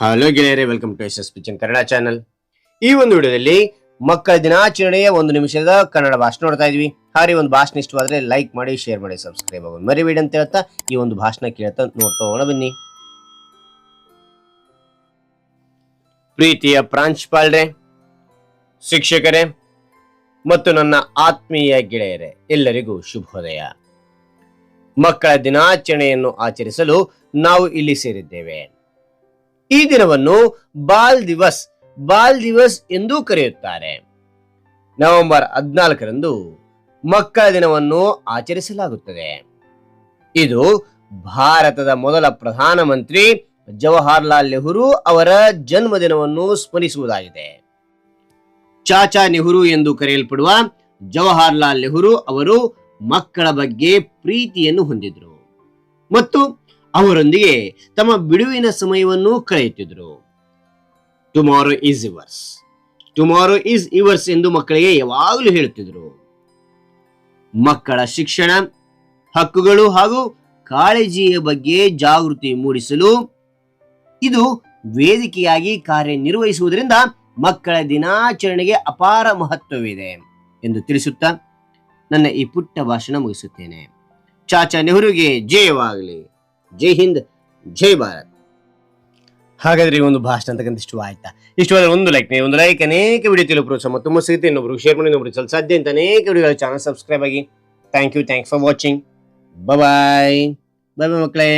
Hello ಗೆಳೆಯರೇ welcome to S S ಪಿಚನ್ Kannada channel ಈ ಒಂದು ವಿಡಿಯೋದಲ್ಲಿ ಮಕ್ಕಳ ದಿನಾಚರಣೆಯ ಒಂದು ನಿಮಿಷದ ಕನ್ನಡ ಭಾಷಣ ನೋಡ್ತಾ ಇದ್ವಿ. ಹಾಗೆ ಒಂದು ಭಾಷಣ ಇಷ್ಟವಾದ್ರೆ ಲೈಕ್ ಮಾಡಿ ಶೇರ್ ಮಾಡಿ ಸಬ್ಸ್ಕ್ರೈಬ್ ಆಗೋದು ಮರಿಬೇಡಿ ಅಂತ ಹೇಳ್ತಾ ಈ ಒಂದು ಭಾಷಣ ಕೇಳ್ತಾ ನೋಡ್ತಾ ಹೋಗೋಣ ಬನ್ನಿ. ಪ್ರೀತಿಯ ಪ್ರಾಂಶುಪಾಲರೇ, ಶಿಕ್ಷಕರೇ ಮತ್ತು ನನ್ನ ಆತ್ಮೀಯ ಗೆಳೆಯರೇ, ಎಲ್ಲರಿಗೂ ಶುಭೋದಯ ಮಕ್ಕಳ ದಿನಾಚರಣೆಯನ್ನು ಆಚರಿಸಲು ನಾವು ಇಲ್ಲಿ ಸೇರಿದ್ದೇವೆ. ಈ ದಿನವನ್ನು ಬಾಲ್ ದಿವಸ್ ಬಾಲ್ ದಿವಸ್ ಎಂದೂ ಕರೆಯುತ್ತಾರೆ. ನವೆಂಬರ್ ಹದಿನಾಲ್ಕರಂದು ಮಕ್ಕಳ ದಿನವನ್ನು ಆಚರಿಸಲಾಗುತ್ತದೆ. ಇದು ಭಾರತದ ಮೊದಲ ಪ್ರಧಾನಮಂತ್ರಿ ಜವಾಹರ್ಲಾಲ್ ನೆಹರು ಅವರ ಜನ್ಮದಿನವನ್ನು ಸ್ಮರಿಸುವುದಾಗಿದೆ. ಚಾಚಾ ನೆಹರು ಎಂದು ಕರೆಯಲ್ಪಡುವ ಜವಾಹರ್ಲಾಲ್ ನೆಹರು ಅವರು ಮಕ್ಕಳ ಬಗ್ಗೆ ಪ್ರೀತಿಯನ್ನು ಹೊಂದಿದ್ರು. ಮತ್ತು ಅವರೊಂದಿಗೆ ತಮ್ಮ ಬಿಡುವಿನ ಸಮಯವನ್ನು ಕಳೆಯುತ್ತಿದ್ದರು. Tomorrow is yours tomorrow is yours ಎಂದು ಮಕ್ಕಳಿಗೆ ಯಾವಾಗಲೂ ಹೇಳುತ್ತಿದ್ದರು. ಮಕ್ಕಳ ಶಿಕ್ಷಣ, ಹಕ್ಕುಗಳು ಹಾಗೂ ಕಾಳಜಿಯ ಬಗ್ಗೆ ಜಾಗೃತಿ ಮೂಡಿಸಲು ಇದು ವೇದಿಕೆಯಾಗಿ ಕಾರ್ಯನಿರ್ವಹಿಸುವುದರಿಂದ ಮಕ್ಕಳ ದಿನಾಚರಣೆಗೆ ಅಪಾರ ಮಹತ್ವವಿದೆ ಎಂದು ತಿಳಿಸುತ್ತಾ ನನ್ನ ಈ ಪುಟ್ಟ ಭಾಷಣ ಮುಗಿಸುತ್ತೇನೆ. ಚಾಚಾ ನೆಹರುಗೆ ಜಯವಾಗಲಿ. ಜೈ ಹಿಂದ್, ಜೈ ಭಾರತ್. ಹಾಗಾದ್ರೆ ಈ ಒಂದು ಭಾಷಣ ಅಂತಕ್ಕಂಥ ಇಷ್ಟು ಆಯ್ತಾ? ಇಷ್ಟವಾದ್ರೆ ಒಂದು ಲೈಕ್ ಒಂದು ಲೈಕ್ ಅನೇಕ ವಿಡಿಯೋ ತಿಳಿಯೋ ಪ್ರೋತ್ಸಾಹ ತುಂಬ ಸಿಗುತ್ತೆ. ಇನ್ನೊಬ್ರು ಶೇರ್ ಮಾಡಿ ಇನ್ನೊಬ್ರು ಸ್ವಲ್ಪ ಸಾಧ್ಯ ಅಂತ ಅನೇಕ ವಿಡಿಯೋ ಚಾನಲ್ ಸಬ್ಸ್ಕ್ರೈಬ್ ಆಗಿ. Thank you thanks for watching bye bye bye ಮಕ್ಕಳೇ.